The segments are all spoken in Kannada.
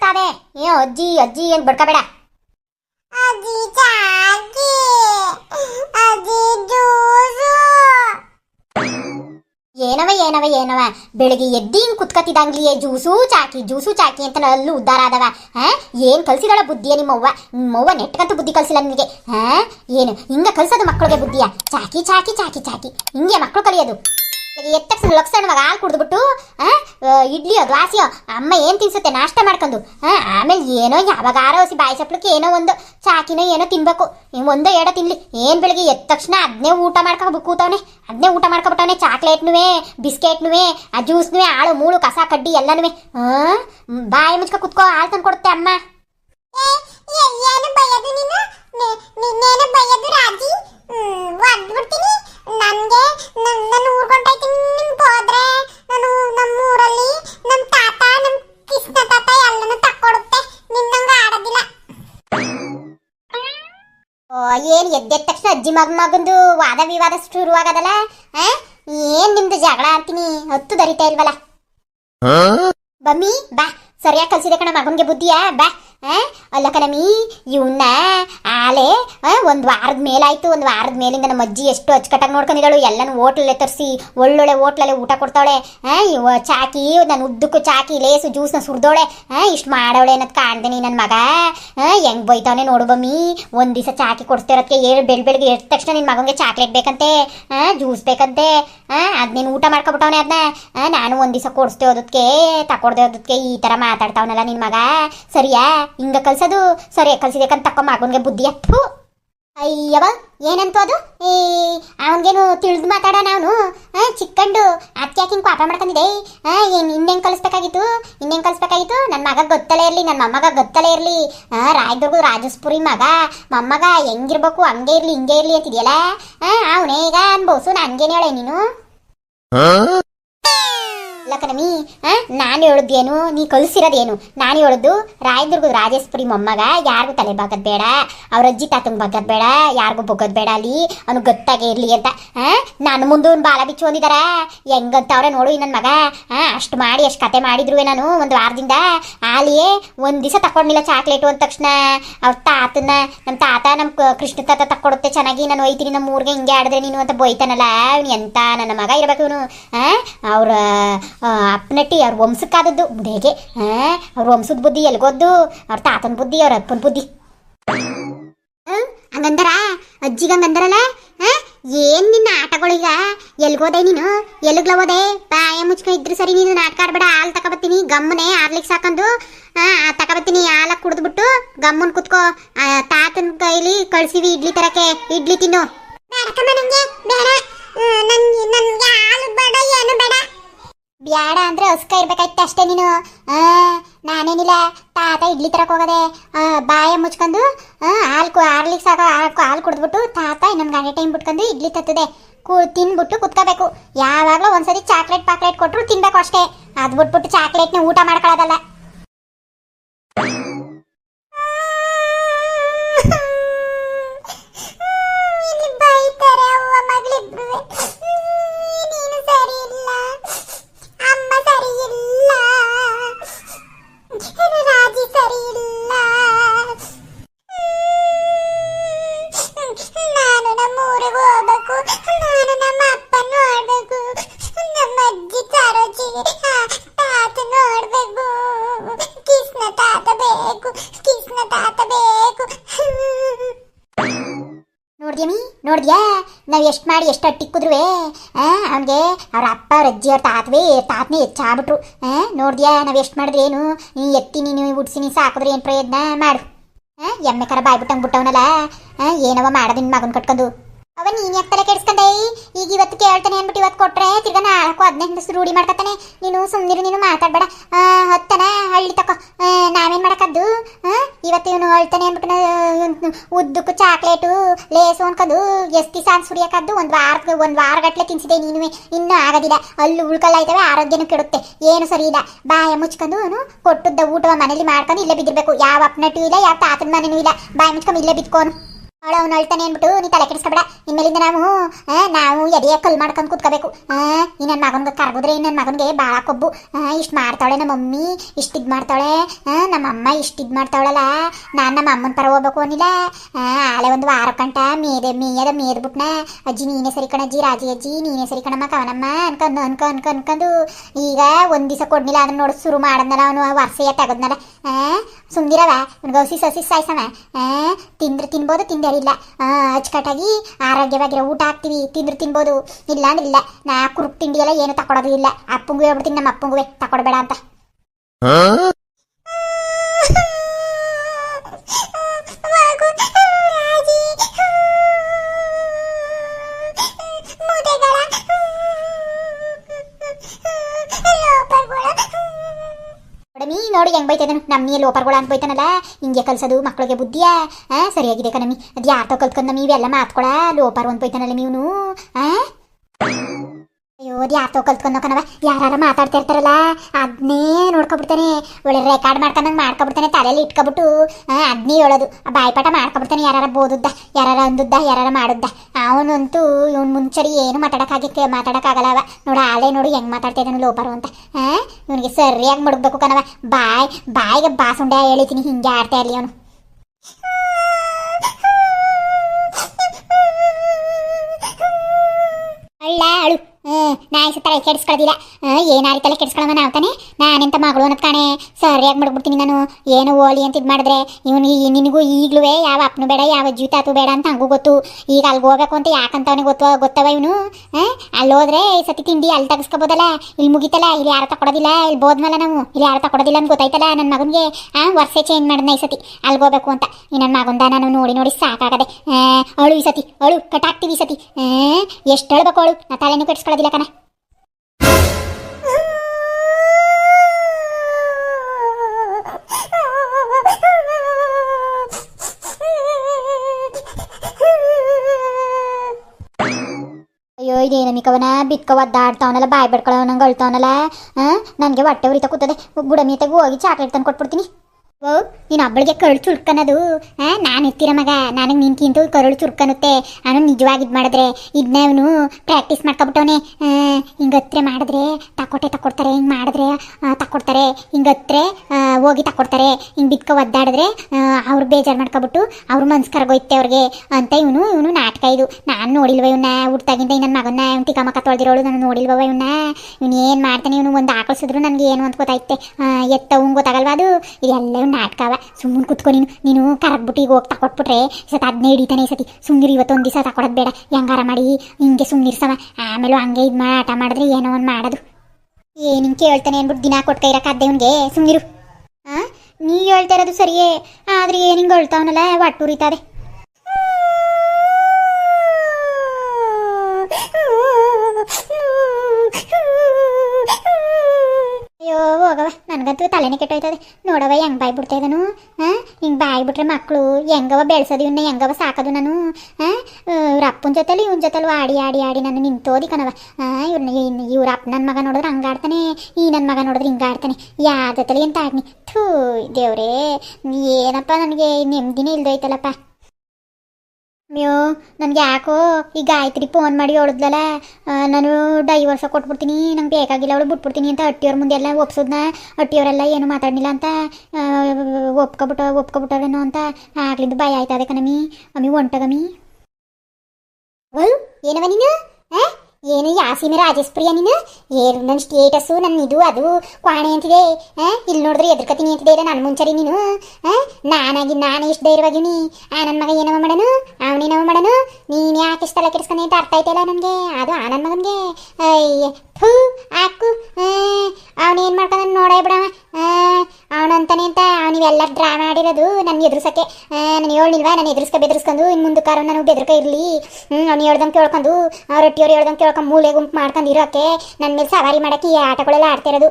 ಕಾಣಿಸ್ತಾದೆ ಏ ಅಜ್ಜಿ ಅಜ್ಜಿ ಏನ್ ಬಡ್ಕಬೇಡ. ಅಜ್ಜಿ ಚಾಕಿ ಅಜ್ಜಿ ಜ್ಯೂಸು. ಏನವ ಏನವ ಏನವ? ಬೆಳಿಗ್ಗೆ ಎದ್ದಿ ಹಿಂಗ್ ಕುತ್ಕತ್ತಿದಂಗ್ಲಿಯೇ ಜ್ಯೂಸು ಚಾಕಿ ಜ್ಯೂಸು ಚಾಕಿ ಅಂತ ಅಲ್ಲೂ ಉದ್ದಾರ ಆದವ. ಹಾ? ಏನ್ ಕಲ್ಸಿದಾಳ ಬುದ್ಧಿಯ ನಿಮ್ಮವ್ವ? ನಿಮ್ಮವ್ವ ನೆಟ್ಕಂತ ಬುದ್ಧಿ ಕಲ್ಸಿಲ್ಲ ನಿಮಗೆ ಹಾ? ಏನು ಹಿಂಗ ಕಲ್ಸೋದು ಮಕ್ಕಳಿಗೆ ಬುದ್ಧಿಯ? ಚಾಕಿ ಚಾಕಿ ಚಾಕಿ ಚಾಕಿ. ಹಿಂಗೆ ಮಕ್ಕಳು ಕಲಿಯೋದು. ಎದ್ದ ತಕ್ಷಣ ಲಕ್ಷಣವಾಗ ಹಾಲು ಕುಡಿದ್ಬಿಟ್ಟು ಇಡ್ಲಿಯೋ ದ್ವಾಸಿಯೋ ಅಮ್ಮ ಏನ್ ತಿನ್ಸುತ್ತೆ ನಾಷ್ಟ ಮಾಡ್ಕೊಂಡು ಆಮೇಲೆ ಏನೋ ಯಾವಾಗ ಆರೋಸಿ ಬಾಯಿ ಸಪ್ಲಕ್ಕೆ ಏನೋ ಒಂದು ಚಾಕಿನೋ ಏನೋ ತಿನ್ಬೇಕು. ಒಂದೋ ಎರಡೋ ತಿನ್ಲಿ. ಏನ್ ಬೆಳಿಗ್ಗೆ ಎದ್ದ ತಕ್ಷಣ ಅದನ್ನೇ ಊಟ ಮಾಡ್ಕೊಂಡು ಕೂತವನೆ. ಅದನ್ನೇ ಊಟ ಮಾಡ್ಕೊಬಿಟ್ಟವನೆ ಚಾಕ್ಲೇಟ್ನುವೆ ಬಿಸ್ಕೆಟ್ನುವೆ ಆ ಜ್ಯೂಸ್ನುವೆ ಆಳು ಮೂಳು ಕಸ ಕಡ್ಡಿ ಎಲ್ಲನೂ ಆ, ಬಾಯಿ ಮುಚ್ಕ ಕುತ್ಕೋ ಹಾಲು ತಂದು ಕೊಡುತ್ತೆ ಅಮ್ಮ. ಏ, ಅಜ್ಜಿ ಮಗ ಮಗಂದು ವಾದ ವಿವಾದ ಶುರುವಾಗದಲ್ಲ ಆ? ಏನ್ ನಿಮ್ದು ಜಗಳ ಅಂತೀನಿ? ಹತ್ತು ದರಿತಾ ಇಲ್ವಲ್ಲ? ಬಮ್ಮಿ ಬಾ. ಸರಿಯಾಗಿ ಕಲ್ಸಿದೆ ಕಣ ಮಗನ್ಗೆ ಬುದ್ಧಿಯಾ? ಬಾ? ಅಲ್ಲ ಕಣಮಿ ಇವನ್ನ ಆಲೆ ಒಂದು ವಾರದ ಮೇಲಾಯ್ತು ಒಂದು ವಾರದ ಮೇಲಿಂದ ನಮ್ಮ ಅಜ್ಜಿ ಎಷ್ಟು ಅಚ್ಚುಕಟ್ಟಾಗಿ ನೋಡ್ಕೊಂಡಿದ್ದಾಳು. ಎಲ್ಲನೂ ಹೋಟ್ಲಲ್ಲೇ ತರಿಸಿ ಒಳ್ಳೊಳ್ಳೆ ಹೋಟ್ಲಲ್ಲೇ ಊಟ ಕೊಡ್ತಾವಳೆ. ಆ, ಇವ ಚಾಕಿ ನಾನು ಉದ್ದಕ್ಕೂ ಚಾಕಿ ಲೇಸು ಜ್ಯೂಸ್ನ ಸುರಿದೋಳೆ ಇಷ್ಟು ಮಾಡೋಳೆ ಅನ್ನೋದು ಕಾಣ್ತೀನಿ ನನ್ನ ಮಗ. ಹೆಂಗ್ ಬೈತಾವನೆ ನೋಡು ಬಮ್ಮಿ. ಒಂದು ದಿವಸ ಚಾಕಿ ಕೊಡ್ತಿರೋದಕ್ಕೆ ಏಳು ಬೆಳ್ ಬೆಳಗ್ಗೆ ಎದ್ದ ತಕ್ಷಣ ನಿನ್ನ ಮಗಂಗೆ ಚಾಕ್ಲೇಟ್ ಬೇಕಂತೆ. ಜ್ಯೂಸ್ ಬೇಕಂತೆ. ಅದ್ ನೀನು ಊಟ ಮಾಡ್ಕೊಬಿಟ್ಟವನೆ ಅದನ್ನ ನಾನು ಒಂದು ದಿವಸ ಕೊಡಿಸ್ದೆ ಹೋದಕ್ಕೆ ತಕೊಡ್ದೆ ಹೋದಕ್ಕೆ ಈ ತರ ಮಾತಾಡ್ತಾವನಲ್ಲ ನಿನ್ ಮಗ. ಸರಿಯಾ? ಹಿಂಗ ಕಲ್ಸೋದು ಸರಿ ಕಲ್ಸಿದೇಕಂತ ತಕ್ಕೊಂಬ ಮಗನ್ಗೆ ಬುದ್ಧಿ ಅಪ್ಪು ಅಯ್ಯವ ಏನಂತ ಅದು? ಏ ಅವನಿಗೇನು ತಿಳಿದು ಮಾತಾಡೋಣ ಅವನು? ಚಿಕ್ಕಂಡು ಅದಕ್ಕೆ ಹಿಂಗೆ ಪಾಪ ಮಾಡ್ಕೊಂಡಿದೆ? ಏನು ಇನ್ನೇನು ಕಲಿಸ್ಬೇಕಾಗಿತ್ತು? ಇನ್ನೇನು ಕಲಿಸ್ಬೇಕಾಗಿತ್ತು? ನನ್ನ ಮಗ ಗೊತ್ತಲೇ ಇರಲಿ ನನ್ನ ಮೊಮ್ಮಗ ಗೊತ್ತಲೇ ಇರಲಿ. ರಾಯದುರ್ಗು ರಾಜಸ್ಪುರಿ ಮಗ, ಮೊಮ್ಮಗ ಹೆಂಗಿರ್ಬೇಕು, ಹಂಗೆ ಇರಲಿ, ಹಿಂಗೆ ಇರಲಿ ಅಂತಿದೆಯಲ್ಲ? ಅವನೇ ಈಗ ಅನ್ಬೋಸು ನನ್ಗೇನು ಹೇಳೆ ನೀನು? ಲಕನಮಿ ನಾನು ಹೇಳೋದೇನು, ನೀ ಕಲಿಸಿರೋದೇನು? ನಾನು ಹೇಳೋದು, ರಾಯದುರ್ಗದ ರಾಜೇಶ್ವರಿ ಮೊಮ್ಮಗ, ಯಾರಿಗೂ ತಲೆ ಬಾಗದ್ ಬೇಡ, ಅವ್ರ ಅಜ್ಜಿ ತಾತಂಗ್ ಬಗ್ಗದ ಬೇಡ, ಯಾರಿಗೂ ಬಗ್ಗದ್ ಬೇಡ ಅಲ್ಲಿ, ಅವ್ನು ಗೊತ್ತಾಗೆ ಇರಲಿ ಅಂತ? ನಾನು ಮುಂದೆ ಒಂದು ಬಾಲ ಬಿಚ್ಚು ಹೊಂದಿದಾರ, ಹೆಂಗಂತ ಅವ್ರೆ ನೋಡು ನನ್ನ ಮಗ ಅಷ್ಟು ಮಾಡಿ, ಅಷ್ಟು ಕತೆ ಮಾಡಿದ್ರು ನಾನು ಒಂದು ವಾರದಿಂದ, ಆಲಿಯೇ ಒಂದು ದಿವಸ ತಕೊಂಡಿಲ್ಲ ಚಾಕ್ಲೇಟು ಅಂದ ತಕ್ಷಣ, ಅವ್ರ ತಾತನ ನಮ್ಮ ತಾತ ನಮ್ಮ ಕೃಷ್ಣ ತಾತ ತಕ್ಕೊಡುತ್ತೆ ಚೆನ್ನಾಗಿ, ನಾನು ಒಯ್ತೀನಿ ನಮ್ಮ ಊರಿಗೆ ಹಿಂಗೆ ಆಡಿದ್ರೆ ನೀನು ಅಂತ ಬೈತಾನಲ್ಲ ಅವ್ನು ಎಂತ ನನ್ನ ಮಗ ಇರ್ಬೇಕು ಇವನು ಅವ್ರ ಅಪ್ಪನಟ್ಟಿ ಅವ್ರ ವಂಶಕ್ಕಾದದ್ದು. ಹೇಗೆ? ಅವ್ರ ವಂಶದ ಬುದ್ಧಿ ಎಲ್ಗೋದ್ದು? ಅವ್ರ ತಾತನ ಬುದ್ಧಿ, ಅವ್ರ ಅಪ್ಪನ ಬುದ್ಧಿ? ಹಂಗಂದರ? ಅಜ್ಜಿಗೆ ಹಂಗಂದರಲ್ಲ? ಏನ್ ನಿನ್ನ ಆಟಗಳೀಗ ಎಲ್ಗೋದೆ ನೀನು? ಎಲ್ಗ್ಲ ಹೋದೆ ಬಾಯ ಮುಚ್ಕೊ ಇದ್ರು ಸರಿ ನೀನು ನಾಟಕ ಆಡ್ಬೇಡ, ಹಾಲು ತಕೊಬತ್ತೀನಿ. ಗಮ್ಮನೆ ಆರ್ಲಿಕ್ ಸಾಕಂದು. ಆ ತಗೊಬತ್ತೀನಿ ಹಾಲ ಕುಡಿದ್ಬಿಟ್ಟು ಗಮ್ಮನ್ ಕುತ್ಕೋ. ತಾತನ ಕೈಲಿ ಕಳ್ಸಿವಿ ಇಡ್ಲಿ ತರಕ್ಕೆ. ಇಡ್ಲಿ ತಿನ್ನು. ಬೇಡ ನಂಗೆ, ಬೇಡ. ಬೇಡ ಬ್ಯಾಡ ಅಂದ್ರೆ ಹಸ್ಕ ಇರ್ಬೇಕಾಯ್ತು ಅಷ್ಟೇ ನೀನು. ನಾನೇನಿಲ್ಲ, ತಾತ ಇಡ್ಲಿ ತರಕ್ ಹೋಗದೆ ಬಾಯ ಮುಚ್ಕೊಂಡು ಹಾಲು ಕು ಆರ್ಲಿಕ್ಕೆ ಸಾಕ, ಹಾಲು ಕುಡಿದ್ಬಿಟ್ಟು ತಾತ ಇನ್ನೊಂದು ಗಂಟೆ ಟೈಮ್ ಬಿಟ್ಕೊಂಡು ಇಡ್ಲಿ ತತ್ತದೆ. ಕು, ತಿನ್ಬಿಟ್ಟು ಕುತ್ಕೋಬೇಕು. ಯಾವಾಗಲೂ ಒಂದ್ಸತಿ ಚಾಕ್ಲೇಟ್ ಪಾಕ್ಲೇಟ್ ಕೊಟ್ಟರು ತಿನ್ಬೇಕು ಅಷ್ಟೇ. ಅದು ಬಿಟ್ಬಿಟ್ಟು ಚಾಕ್ಲೇಟ್ನ ಊಟ ಮಾಡ್ಕೊಳ್ಳೋದಲ್ಲ ನಾವ್ ಎಷ್ಟ್ ಮಾಡಿ ಎಷ್ಟು ಆ ಅವನಿಗೆ ಅವ್ರ ಅಪ್ಪ ಅವ್ರ ಅಜ್ಜಿ ಅವ್ರ ತಾತವೇ ತಾತನೇ ಹೆಚ್ಚಾಗ್ಬಿಟ್ರು. ನೋಡಿದ್ಯಾ ನಾವು ಎಷ್ಟ್ ಮಾಡಿದ್ರೆ ಏನು? ನೀ ಎತ್ತಿ ನೀನು ಉಡ್ಸಿ ನೀ ಸಾಕಿದ್ರೆ ಏನು ಪ್ರಯತ್ನ ಮಾಡು. ಹಾಂ ಎಮ್ಮೆ ಕರ ಬಾಯ್ಬಿಟ್ಟಂಗೆ ಬಿಟ್ಟವನಲ್ಲ ಆ, ಏನವ ಮಾಡ ನಿನ್ನ ಮಗನ ಕಟ್ಕೊಂಡು. ಅವ ನೀನು ಯಾಕೆ ತಲೆ ಕೆಡಿಸ್ಕೊಂಡೆ? ಈಗ ಇವತ್ತು ಕೇಳ್ತಾನೆ ಅಂದ್ಬಿಟ್ಟು ಇವತ್ತು ಕೊಟ್ರೆ ತಿರ್ಗಾ ನಾಲ್ಕು ಹದಿನೈದು ರೂಢಿ ಮಾಡ್ಕೊತಾನೆ ನೀನು ಸುಮ್ಮನಿರು ನೀನು ಮಾತಾಡ್ಬೇಡ ಆ, ಹತ್ತನ ಹಳ್ಳಿ ತಕೋ ಆ, ನಾವೇನ್ ಮಾಡಕ್ಕದ್ದು ಆ, ಇವತ್ತು ಇವನು ಅಳ್ತಾನೆ ಅಂದ್ಬಿಟ್ಟು ನಾ- ಉದ್ದಕ್ಕೂ ಚಾಕ್ಲೇಟು, ಲೇಸು ಎಸ್ ಎಷ್ಟು ದಿವಸ ಅನ್ ಸುರಿಯಕ್ಕದ್ದು ಒಂದು ವಾರ ಒಂದು ವಾರ ಗಟ್ಲೆ ತಿನ್ಸಿದೆ ನೀನು ಇನ್ನೂ ಆಗೋದಿಲ್ಲ ಅಲ್ಲಿ ಉಳ್ಕೊಳ್ಳಾಯ್ತವೆ, ಆರೋಗ್ಯನೂ ಕೆಡುತ್ತೆ. ಏನು ಸರಿ ಇಲ್ಲ. ಬಾಯ ಮುಚ್ಕೊಂಡು ಕೊಟ್ಟದ್ದ ಊಟವ ಮನೇಲಿ ಮಾಡ್ಕೊಂಡು ಇಲ್ಲೇ ಬಿದ್ದಿರಬೇಕು. ಯಾವ ಅಪ್ಪನಟು ಇಲ್ಲ, ಯಾವ ತಾತನ ಮನೆಯೂ ಇಲ್ಲ. ಬಾಯಿ ಮುಚ್ಕೊಂಡು ಇಲ್ಲೇ ಬಿದ್ಕೋನು. ಅವ್ನು ಅಳ್ತಾನೆ ಅಂದ್ಬಿಟ್ಟು ನೀ ತಲೆ ಕೆಡಿಸ್ಕೊಬೇಡ. ಇನ್ಮೇಲಿಂದ ನಾವು ನಾವು ಎದೆಯ ಕಲ್ ಮಾಡ್ಕೊಂಡು ಕೂತ್ಕೋಬೇಕು. ಈ ನನ್ನ ಮಗನ್ಗೆ ಕರ್ಗುದ್ರೆ ಈ ನನ್ನ ಮಗನಿಗೆ ಭಾಳ ಕೊಬ್ಬು. ಇಷ್ಟು ಮಾಡ್ತಾಳೆ ನಮ್ಮ ಮಮ್ಮಿ, ಇಷ್ಟು ಇದು ಮಾಡ್ತಾಳೆ. ನಮ್ಮ ಅಮ್ಮ ಇಷ್ಟು ಇದು ಮಾಡ್ತಾವಳಲ್ಲ ನಾನು ನಮ್ಮ ಅಮ್ಮನ ಪರ ಹೋಗ್ಬೇಕು ಅನ್ನಿಲ್ಲ ಆಲೆ ಒಂದು ವಾರ ಕಂಟ ಮೇದೆ, ಮೇಯದ ಮೇದ್ಬಿಟ್ನ. ಅಜ್ಜಿ, ನೀನೇ ಸರಿ ಕಣಜ್ಜಿ ರಾಜಿ ಅಜ್ಜಿ, ನೀನೇ ಸರಿ ಕಣಮ್ಮ, ಕವನಮ್ಮ ಅನ್ಕೊಂಡು ಅನ್ಕೊ ಅನ್ಕೊ ಅನ್ಕೊಂಡು ಈಗ ಒಂದು ದಿವಸ ಕೊಡ್ನಿಲ್ಲ ಅದನ್ನ ನೋಡಿ ಶುರು ಮಾಡದ್ನಲ್ಲ ಅವನು ವರ್ಷ ತೆಗದ್ನಲ್ಲ ಸುಮ್ದಿರವ ಅವ್ನಿಗೆ ಸಸಿ ಸಾಯ್ಸವ ತಿಂದ್ರೆ ತಿನ್ಬೋದು ತಿಂದರಿಲ್ಲ ಅಚ್ಚುಕಟ್ಟಾಗಿ ಆರೋಗ್ಯವಾಗಿರೋ ಊಟ ಹಾಕ್ತೀವಿ, ತಿಂದ್ರೆ ತಿನ್ಬೋದು. ಇಲ್ಲ ಅಂದ್ರೆ ಇಲ್ಲ ನಾ ಕುರುಕ್ ತಿಂಡಿ ಎಲ್ಲ ಏನು ತಕೊಡೋದು ಇಲ್ಲ. ಅಪ್ಪಂಗೂ ಹೇಳ್ಬಿಡ್ತೀನಿ ನಮ್ಮ ಅಪ್ಪಂಗೂ ತಕೊಡ್ಬೇಡ ಅಂತ. ಹೆಂಗ್ ನಮ್ಮ ನಮ್ಮಿ ಲೋಪರ್ಗಳು ಅಂತ ಬೈತಾನಲ್ಲ, ಹಿಂಗೆ ಕಲ್ಸೋದು ಮಕ್ಕಳಿಗೆ ಬುದ್ಧಿಯ? ಸರಿಯಾಗಿದೆ ಕಣಮಿ ಅದು ಯಾರ್ದೋ ಕಲ್ತ್ಕೊಂಡು ನಮ್ಮಿ ಇವೆಲ್ಲ ಮಾತ್ಕೊಳ, ಲೋಪರ್ ಒಂದು ಬೈತಾನಲ್ಲ ನೀವು ಆ? ಅಯ್ಯೋ ಯಾತೋ ಕಲ್ತ್ಕೊಂಡು ಕಣವ ಯಾರು ಮಾತಾಡ್ತಾ ಇರ್ತಾರಲ್ಲ ಅದನ್ನೇ ನೋಡ್ಕೊಬಿಡ್ತಾನೆ. ಒಳ್ಳೆ ರೆಕಾರ್ಡ್ ಮಾಡ್ಕೊಂಡಂಗೆ ಮಾಡ್ಕೊಬಿಡ್ತಾನೆ ತಲೆಯಲ್ಲಿ ಇಟ್ಕೊಬಿಟ್ಟು ಅದನ್ನೇ ಹೇಳೋದು. ಬಾಯ್ಪಾಠ ಮಾಡ್ಕೊಬಿಡ್ತಾನೆ ಯಾರು ಬೋದುದ್ದ ಯಾರು ಅಂದುದ್ದ ಯಾರು ಮಾಡುದ್ದ. ಅವನಂತೂ ಇವ್ನು ಮುಂಚರಿ ಏನು ಮಾತಾಡೋಕ್ಕಾಗಿ ಮಾತಾಡೋಕ್ಕಾಗಲ್ಲವ ನೋಡು ಆಳೆ ನೋಡಿ, ಹೆಂಗೆ ಮಾತಾಡ್ತಾ ಇದ್ದಾನೆ ಲೋಪರು ಅಂತ. ಹಾಂ ಇವನಿಗೆ ಸರಿಯಾಗಿ ಮಡಗ್ಬೇಕು ಕಣವ ಬಾಯ್, ಬಾಯಿಗೆ ಬಾಸುಂಡೆ ಹೇಳಿತೀನಿ ಹಿಂಗೆ ಆಡ್ತಾ ಇರಲಿ ಅವನು. ಅಳ್ಳ, ಅಳು. ನಾಯಿ ಸುತ್ತ ಕೆಡಿಸ್ಕೊಳ್ಳೋದಿಲ್ಲ ಏನಾರಿ ತಲೆ ಕೆಡಿಸ್ಕೊಳ್ಳೋಣ ನಾವು ತಾನೆ? ನಾನೆಂತ ಮಗಳು ಅನ್ನೋದು ಕಾಣೆ. ಸರಿಯಾಗಿ ಮಾಡ್ಬಿಡ್ತೀನಿ ನಾನು. ಏನು ಓಲಿ ಅಂತ ಇದು ಮಾಡಿದ್ರೆ? ಇವನು ನಿನಗೂ ಈಗಲೂ ಯಾವ ಅಪ್ಪನು ಬೇಡ, ಯಾವ ಅಜ್ಜಿ ತಾತು ಬೇಡ ಅಂತ ಹಂಗೂ ಗೊತ್ತು. ಈಗ ಅಲ್ಲಿ ಹೋಗ್ಬೇಕು ಅಂತ ಯಾಕಂತ ಅವನಿಗೆ ಗೊತ್ತ ಗೊತ್ತವ ಇವನು? ಅಲ್ಲಿ ಹೋದ್ರೆ ಈ ಸತಿ ತಿಂಡಿ ಅಲ್ಲಿ ತೆಗಿಸ್ಕೋಬೋದಲ್ಲ? ಇಲ್ಲಿ ಮುಗಿತಲ್ಲ? ಇಲ್ಲಿ ಯಾರು ತಕೊಡೋದಿಲ್ಲ? ಇಲ್ಲಿ ಬೋದ್ಮೇಲೆ ನಾವು? ಇಲ್ಲಿ ಯಾರು ತಕೊಡೋದಿಲ್ಲ ಅಂತ ಗೊತ್ತಾಯ್ತಲ್ಲ ನನ್ನ ಮಗನಿಗೆ? ಆ, ವರ್ಷ ಚೇಂಜ್ ಮಾಡಿದ್ನ ಈ ಸತಿ. ಅಲ್ಲಿ ಹೋಗ್ಬೇಕು ಅಂತ. ಈ ನನ್ನ ಮಗಂದ ನಾನು ನೋಡಿ ನೋಡಿ ಸಾಕಾಗದೆ. ಅಳು ಈ ಸತಿ. ಅಳು ಕಟಾಕ್ತೀವಿ ಈ ಸತಿ. ಎಷ್ಟು ಹೇಳ್ಬೇಕು ಅಳು ನಾ ತಲೆನೂ ಕೆಡಿಸ್ಕೊಳ್ಳೋದಿಲ್ಲ ಕಣ. ಅಯ್ಯೋ, ಇದೇನ ಮಿಕವನ ಬಿತ್ಕವ ಒದ್ದಾಡ್ತಾವನಲ್ಲ, ಬಾಯ್ ಬಿಡ್ಕೊಳ್ಳೋ ನಂಗೆ ಅಳ್ತಾವನಲ್ಲ ನನಗೆ ಹೊಟ್ಟೆ ಉರಿತಾ ಕೂತದೆ. ಬುಡ ಮೀತೆಗೂ ಹೋಗಿ ಚಾಕ್ಲೇಟ್ ತಂದು ಕೊಟ್ಬಿಡ್ತೀನಿ ಓ ನೀನು ಒಬ್ಬಳಿಗೆ ಕರುಳು ಚುರ್ಕನದು ನಾನು ಎತ್ತಿರ ಮಗ ನನಗೆ ನಿಂತಿಂತು ಕರುಳು ಚುರ್ಕನುತ್ತೆ. ನಾನು ನಿಜವಾಗಿ ಇದು ಮಾಡಿದ್ರೆ ಇದನ್ನ ಅವನು ಪ್ರಾಕ್ಟೀಸ್ ಮಾಡ್ಕೊಬಿಟ್ಟವನೆ. ಹಿಂಗತ್ರೆ ಮಾಡಿದ್ರೆ ತಕೊಟ್ಟೆ ತಕೊಡ್ತಾರೆ ಹಿಂಗೆ ಮಾಡಿದ್ರೆ ತಕೊಡ್ತಾರೆ ಹಿಂಗತ್ರೆ ಆ, ಹೋಗಿ ತಕೊಡ್ತಾರೆ ಹಿಂಗೆ ಬಿತ್ಕೊ ಒದ್ದಾಡಿದ್ರೆ ಅವ್ರು ಬೇಜಾರು ಮಾಡ್ಕೊಬಿಟ್ಟು ಅವ್ರ ಮನ್ಸು ಕರ್ಗೋಯ್ತೆ ಅವ್ರಿಗೆ ಅಂತ ಇವನು ಇವನು ನಾಟಕ ಇದು. ನಾನು ನೋಡಿಲ್ವ ಇವನ್ನ ಹುಟ್ಟಾಗಿಂದ ನನ್ನ ಮಗನ್ನ ಇವ್ನು ತಿಕ್ಕ ಮಕ್ಕ ತೊಳೆದಿರೋಳು ನಾನು ನೋಡಿಲ್ವ ಇವನ್ನ ಇವನು ಏನು ಮಾಡ್ತಾನೆ ಇವನು ಒಂದು ಆಕಳಿಸಿದ್ರು ನನಗೆ ಏನು ಅಂತ ಗೊತ್ತಾಯ್ತೆ. ಎತ್ತ ಎತ್ತವಂಗೆ ಗೊತ್ತಾಗಲ್ವಾ ಅದು? ಇದೆಲ್ಲ ನಾಟಕವ ಸುಮ್ಮನೆ ಕುತ್ಕೊ ನೀನು. ನೀನು ಕರಗ್ಬಿಟ್ಟು ಈಗ ಹೋಗಿ ತಕೊಟ್ಬಿಟ್ರೆ ಸತಿ ಅದನ್ನೇ ಹಿಡಿತಾನೆ ಸತಿ. ಸುಮ್ಮನಿರು ಇವತ್ತೊಂದು ದಿವಸ ತಕೊಡೋದು ಬೇಡ. ಹೆಂಗಾರ ಮಾಡಿ, ಹಿಂಗೆ ಸುಮ್ಮನಿರ್ಸವ ಆಮೇಲೆ ಹಂಗೆ ಇದು ಮಾಡಿ ಆಟ ಮಾಡಿದ್ರೆ ಏನೋ ಒಂದು ಮಾಡೋದು ಏನು ಹಿಂಗೆ ಕೇಳ್ತಾನೆ ಅಂದ್ಬಿಟ್ಟು ದಿನ ಕೊಟ್ಕ ಇರೋಕ್ಕಾದ್ದೆ ಅವ್ನಿಗೆ ಸುಮ್ಮನಿರು ಹಾಂ ನೀ ಹೇಳ್ತಾ ಇರೋದು ಸರಿಯೇ? ಆದರೆ ಏನು ಹಿಂಗೆ ಅಳ್ತಾವನಲ್ಲ? ಒಟ್ಟು ಉರಿತಾದೆ ನನಗಂತೂ ತಲೆನೇ ಕೆಟ್ಟೋಯ್ತದೆ. ನೋಡವ ಹೆಂಗ್ ಬಾಯ್ ಬಿಡ್ತಾ ಇದನು? ಹಾಂ ಹಿಂಗೆ ಬಾಯ್ ಬಿಟ್ರೆ ಮಕ್ಕಳು ಹೆಂಗವ ಬೆಳೆಸೋದು ಇವನ್ನ ಹೆಂಗವ ಸಾಕದು ನಾನು? ಹಾಂ ಇವ್ರ ಅಪ್ಪನ ಜೊತೆಲಿ ಇವ್ನ ಜೊತೆಲಿ ಆಡಿ ಆಡಿ ಆಡಿ ನಾನು ನಿಂತೋದಿ ಕಣವ ಹಾಂ ಇವ್ರನ್ನ ಇವ್ರ ಅಪ್ಪ ನನ್ನ ಮಗ ನೋಡಿದ್ರೆ ಹಂಗಾಡ್ತಾನೆ ಈ ನನ್ನ ಮಗ ನೋಡಿದ್ರೆ ಹಿಂಗಾಡ್ತಾನೆ ಯಾವ ಜೊತೆಲಿ ಅಂತ ಆಡ್ನಿ? ಥೂ, ದೇವ್ರೇ, ಏನಪ್ಪ ನನಗೆ, ನೆಮ್ಮದಿನೇ ಇಲ್ದೋಯ್ತಲ್ಲಪ್ಪ. ಅಯ್ಯೋ, ನನಗೆ ಯಾಕೋ ಈ ಗಾಯತ್ರಿ ಫೋನ್ ಮಾಡಿ ಹೇಳಿದ್ಲಲ್ಲ ನಾನು ಡೈವರ್ಸ ಕೊಟ್ಬಿಡ್ತೀನಿ, ನಂಗೆ ಬೇಕಾಗಿಲ್ಲ, ಅವಳು ಬಿಟ್ಬಿಡ್ತೀನಿ ಅಂತ ಅಟ್ಟಿಯವ್ರ ಮುಂದೆ ಎಲ್ಲ ಒಪ್ಸೋದ್ನ, ಅಟ್ಟಿಯವರೆಲ್ಲ ಏನು ಮಾತಾಡಲಿಲ್ಲ ಅಂತ ಒಪ್ಕೊಬಿಟ್ಟ ಒಪ್ಕೊಬಿಟ್ಟು ಒಪ್ಕೊಬಿಟ್ಟವೇನೋ ಅಂತ, ಆಗ್ಲಿಂದ ಭಯ ಆಯ್ತದೆ ಕಣಮಿ, ಅಮ್ಮಿ, ಒಂಟಗಮಿ ಏನವ ನೀನು? ಏನು ಯಾಸಿನ ರಾಜೇಶ್ಪ್ರಿಯ ನೀನು? ಏನು ನನ್ನ ಸ್ಟೇಟಸ್ಸು ನನ್ನ ಇದು, ಅದು, ಕ್ವಾಣೆ ಅಂತಿದೆ? ಇಲ್ಲಿ ನೋಡಿದ್ರೆ ಎದ್ರಕತೀನಿ ಅಂತಿದೆ ಇಲ್ಲ ನನ್ನ ಮುಂಚರಿ ನೀನು? ನಾನಾಗಿ ನಾನು ಎಷ್ಟು ಧೈರ್ಯವಾಗಿನಿ ಆ ನನ್ನ ಮಗ ಏನವ ಮಾಡನು? ಅವನೇನವ ಮಾಡನು? ನೀನು ಯಾಕೆ ಇಷ್ಟು ತಲೆ ಅಂತ ಅರ್ಥ ಆಯ್ತಲ್ಲ ನನಗೆ? ಅದು ಆ ನನ್ನ ಮಗನಿಗೆ. ಥೂ ಹಾಕು ಅವನೇನು ಮಾಡ್ಕೊಂಡು ನೋಡೇ ಬಿಡವ? ಅವನಂತಾನೆ ಅಂತ ಅವನಿವೆಲ್ಲ ಡ್ರಾಮಾ ಆಡಿರೋದು ನನ್ನ ಎದುರಿಸೋಕ್ಕೆ. ನಾನು ಹೇಳಿಲ್ವಾ ನಾನು ಎದುರಿಸ್ಕೊ, ಬೆದರಿಸ್ಕೊಂಡು ಇನ್ನು ಕಾರಣ ನಾನು ಬೆದರ್ಕ ಇರಲಿ. ಹ್ಞೂ, ಅವ್ನು ಹೇಳ್ದಂಗೆ ಕೇಳ್ಕೊಂಡು ಅವ್ರ ರೊಟ್ಟಿಯವ್ರು ಹೇಳ್ದಂಗೆ ಕೇಳ್ಕೊಂಡು ಮೂಲೆ ಗುಂಪು ಮಾಡ್ಕೊಂಡು ಇರೋಕೆ ನನ್ನ ಮೇಲೆ ಸವಾರಿ ಮಾಡೋಕ್ಕೆ ಈ ಆಟಗಳೆಲ್ಲ ಆಡ್ತಿರೋದು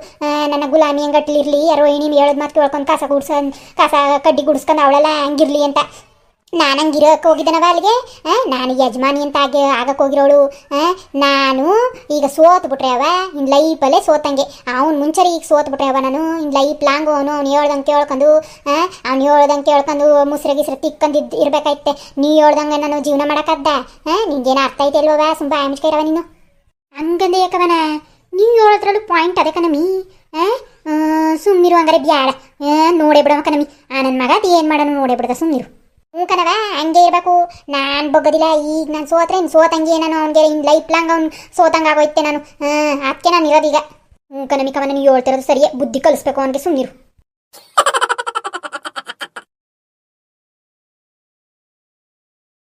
ನನ್ನ ಗುಲಾಮಿ ಹಂಗಟ್ಲಿರ್ಲಿ ಯಾರೋ ಏನಿ ಹೇಳೋದು ಮಾತು ಕೇಳ್ಕೊಂಡು, ಕಸ ಗುಡ್ಸ್ಕೊಂಡು, ಕಸ ಕಡ್ಡಿ ಗುಡಿಸ್ಕೊಂಡು ಅವಳೆಲ್ಲ ಹಂಗಿರ್ಲಿ ಅಂತ. ನಾನಂಗಿರೋಕೆ ಹೋಗಿದ್ದನವ ಅಲ್ಲಿಗೆ? ನಾನು ಯಜಮಾನಿ ಅಂತ ಆಗಿ ಆಗಕ್ಕೆ ಹೋಗಿರೋಳು. ನಾನು ಈಗ ಸೋತ್ಬಿಟ್ರೆ ಅವ ಇನ್ನು ಲೈಫಲ್ಲೇ ಸೋತಂಗೆ. ಅವ್ನು ಮುಂಚರಿ ಈಗ ಸೋತ್ಬಿಟ್ರೆ ಅವ ನಾನು ಇನ್ನು ಲೈಫ್ ಲಾಂಗು ಅವನು, ಅವ್ನು ಹೇಳ್ದಂಗೆ ಕೇಳ್ಕೊಂಡು ಅವ್ನು ಹೇಳ್ದಂಗೆ ಕೇಳ್ಕೊಂಡು ಮುಸ್ರೆ ಗಿಸ್ರೆ ತಿಕ್ಕಂದಿದ್ದು ಇರಬೇಕಾಯ್ತೆ. ನೀ ಹೇಳ್ದಂಗೆ ನಾನು ಜೀವನ ಮಾಡೋಕ್ಕದ್ದ ನಿಂಗೇನು ಅರ್ಥ ಐತೆ ಅಲ್ವ ಸುಮ್ಮ ಇರವ ನೀನು. ಹಂಗಂದೆ ಯಾಕವನ? ನೀವು ಹೇಳೋದ್ರಲ್ಲೂ ಪಾಯಿಂಟ್ ಅದೇ ಕಣಮಿ. ಸುಮ್ಮನಿರು ಹಂಗಾರೆ ಬ್ಯಾಡ. ನೋಡೇ ಬಿಡವ ಕಣಮಿ. ಆ ನನ್ನ ಮಗ ಏನು ಮಾಡೋಣ ನೋಡೇ ಬಿಡದ ಸುಮ್ಮನಿರು ಹ್ಞೂ ಕಣವ ಹಂಗೆ ಇರಬೇಕು. ನಾನು ಬಗ್ಗದಿಲ್ಲ, ಈಗ ನಾನು ಸೋತ್ರೆ ಇನ್ನು ಸೋತಂಗೆ ನಾನು ಅವನಿಗೆ ಲೈಫ್ ಲಾಂಗ್ ಅವ್ನು ಸೋತಂಗೆ ಆಗೋಯ್ತೆ ನಾನು. ಅದಕ್ಕೆ ನಾನು ಇರೋದೀಗ ಹ್ಞೂ ಕಣಮಿ ಕವ ನೀವು ಹೇಳ್ತಿರೋದು ಸರಿಯೇ. ಬುದ್ಧಿ ಕಲಿಸ್ಬೇಕು ಅವನಿಗೆ ಸುಮ್ಮನಿರು